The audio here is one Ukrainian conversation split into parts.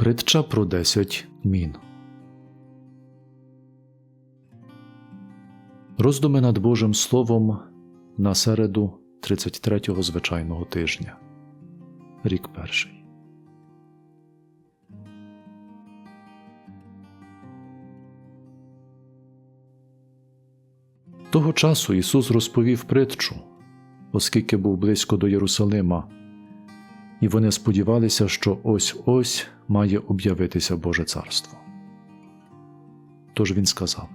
Притча про десять мін. Роздуми над Божим Словом на середу 33-го звичайного тижня. Рік перший. Того часу Ісус розповів притчу, оскільки був близько до Єрусалима, і вони сподівалися, що ось ось має об'явитися Боже Царство. Тож він сказав: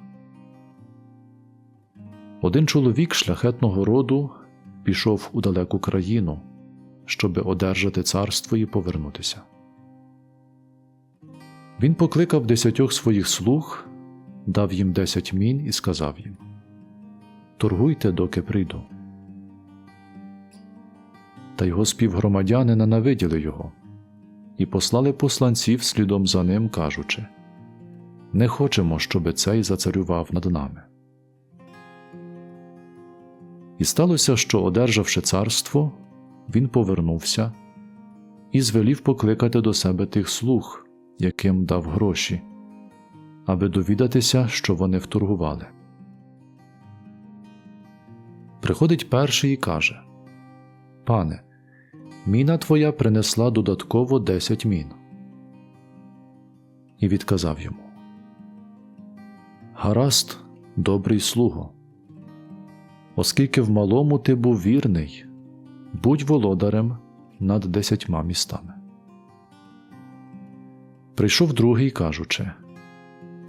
Один чоловік шляхетного роду пішов у далеку країну, щоби одержати царство і повернутися. Він покликав десятьох своїх слуг, дав їм десять мін і сказав їм Торгуйте, доки прийду. Та його співгромадяни ненавиділи його і послали посланців слідом за ним, кажучи Не хочемо, щоби цей зацарював над нами. І сталося, що, одержавши царство, він повернувся і звелів покликати до себе тих слуг, яким дав гроші, аби довідатися, що вони вторгували. Приходить перший і каже Пане, міна твоя принесла додатково десять мін. І відказав йому Гаразд, добрий слуго. Оскільки в малому ти був вірний, будь володарем над десятьма містами. Прийшов другий, кажучи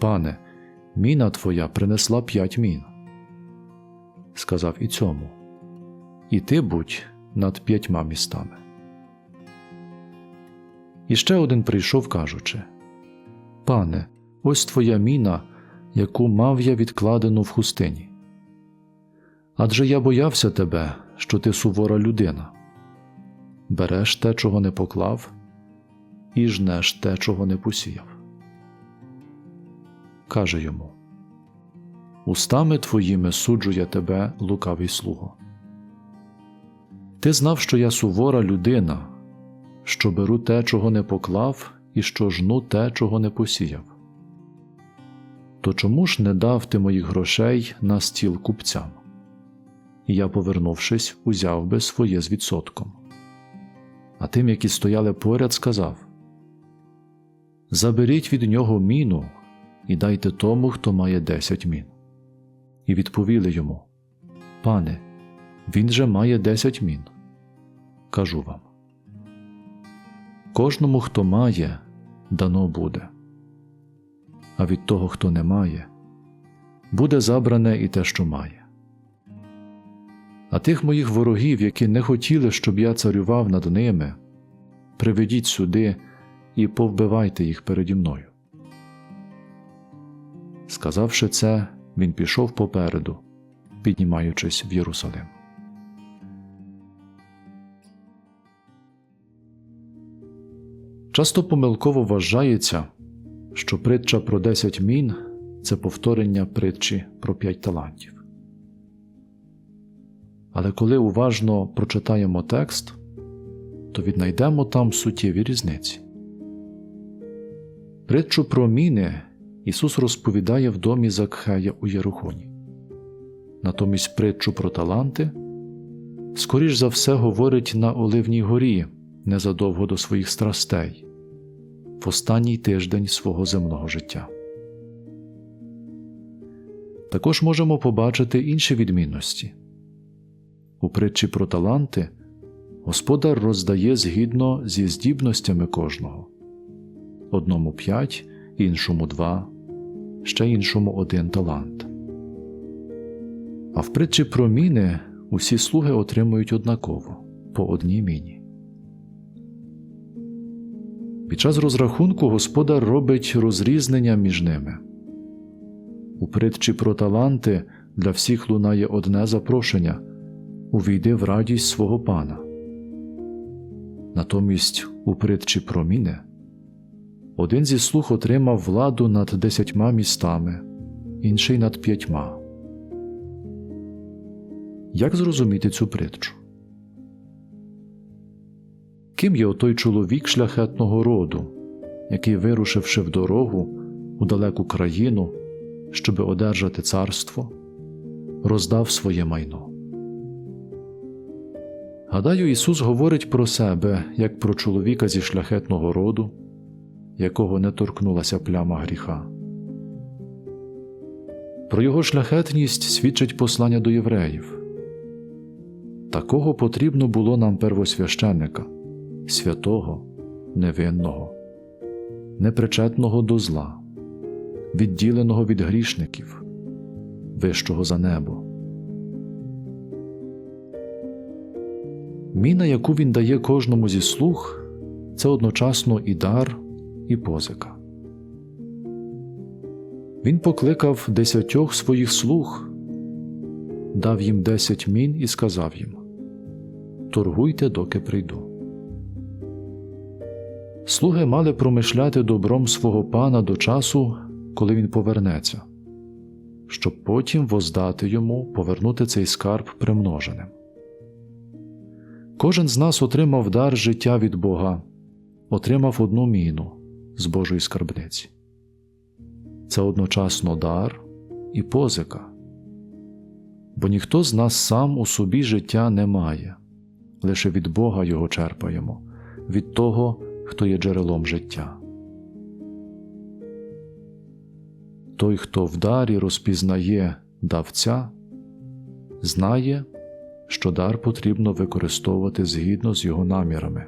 Пане, міна твоя принесла п'ять мін. Сказав і цьому І ти будь над п'ятьма містами. І ще один прийшов, кажучи Пане, ось твоя міна, яку мав я відкладену в хустині. Адже я боявся тебе, що ти сувора людина. Береш те, чого не поклав, і жнеш те, чого не посіяв. Каже йому Устами твоїми суджу я тебе, лукавий слуго. Ти знав, що я сувора людина, що беру те, чого не поклав, і що жну те, чого не посіяв. То чому ж не дав ти моїх грошей на стіл купцям? І я, повернувшись, узяв би своє з відсотком. А тим, які стояли поряд, сказав Заберіть від нього міну і дайте тому, хто має десять мін. І відповіли йому Пане, він же має десять мін. Кажу вам. Кожному, хто має, дано буде, а від того, хто не має, буде забране і те, що має. А тих моїх ворогів, які не хотіли, щоб я царював над ними, приведіть сюди і повбивайте їх переді мною. Сказавши це, він пішов попереду, піднімаючись в Єрусалим. Часто помилково вважається, що притча про десять мін це повторення притчі про п'ять талантів. Але коли уважно прочитаємо текст, то віднайдемо там суттєві різниці. Притчу про міни Ісус розповідає в домі Закхея у Єрухоні. Натомість притчу про таланти, скоріш за все, говорить на Оливній горі незадовго до своїх страстей, в останній тиждень свого земного життя. Також можемо побачити інші відмінності. У притчі про таланти господар роздає згідно зі здібностями кожного одному п'ять, іншому два, ще іншому один талант. А в притчі про міни усі слуги отримують однаково по одній міні. Під час розрахунку господар робить розрізнення між ними. У притчі про таланти для всіх лунає одне запрошення увійди в радість свого пана. Натомість у притчі про міни один зі слуг отримав владу над десятьма містами, інший над п'ятьма. Як зрозуміти цю притчу? Ким є отой чоловік шляхетного роду, який, вирушивши в дорогу у далеку країну, щоби одержати царство, роздав своє майно. Гадаю, Ісус говорить про себе як про чоловіка зі шляхетного роду, якого не торкнулася пляма гріха. Про його шляхетність свідчить послання до євреїв. Такого потрібно було нам первосвященника, святого, невинного, непричетного до зла, відділеного від грішників, вищого за небо. Міна, яку він дає кожному зі слуг, це одночасно і дар, і позика. Він покликав десятьох своїх слуг, дав їм десять мін і сказав їм Торгуйте, доки прийду. Слуги мали промишляти добром свого пана до часу, коли він повернеться, щоб потім воздати йому повернути цей скарб примноженим. Кожен з нас отримав дар життя від Бога, отримав одну міну з Божої скарбниці. Це одночасно дар і позика, бо ніхто з нас сам у собі життя не має, лише від Бога його черпаємо, від того, хто є джерелом життя. Той, хто в дарі розпізнає давця, знає, що дар потрібно використовувати згідно з його намірами.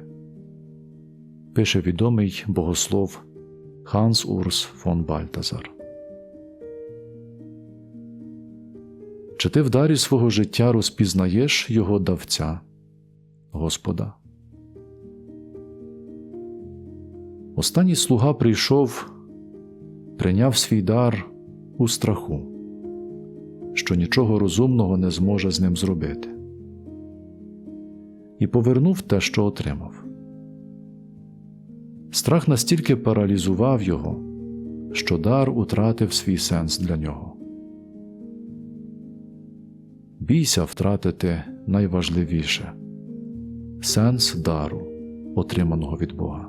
Пише відомий богослов Ханс Урс фон Бальтазар. Чи ти в дарі свого життя розпізнаєш його давця, Господа? Останній слуга прийшов, прийняв свій дар у страху, що нічого розумного не зможе з ним зробити, і повернув те, що отримав. Страх настільки паралізував його, що дар утратив свій сенс для нього. Бійся втратити найважливіше сенс дару, отриманого від Бога.